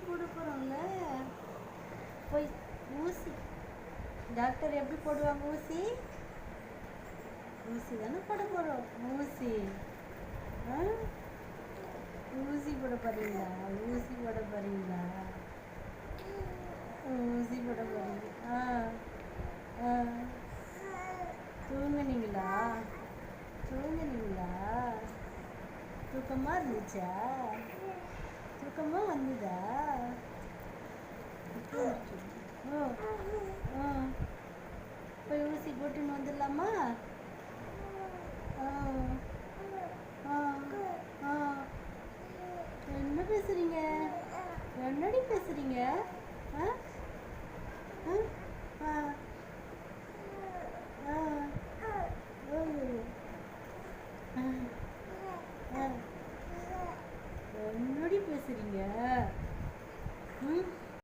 போட போகிறோம்ல போய் ஊசி. டாக்டர் எப்படி போடுவாங்க ஊசி? ஊசி தானே போட போகிறோம் ஊசி. ஆ? ஊசி போட போறீங்களா? ஊசி போட போறீங்களா? ஊசி போட போறீங்க. ஆ ஆ. தூங்குனீங்களா? தூங்குனீங்களா? தூக்கமாக இருந்துச்சா தூக்கமா வந்ததா ஓ ஆ போய் ஊசி போட்டுன்னு வந்துடலாமா ஆ ஆ ஆ என்ன பேசுறீங்க? என்னடி பேசுறீங்க? ஆ? ஆ? ஆ. ஆ. ஆ. ஆ. என்னடி பேசுறீங்க?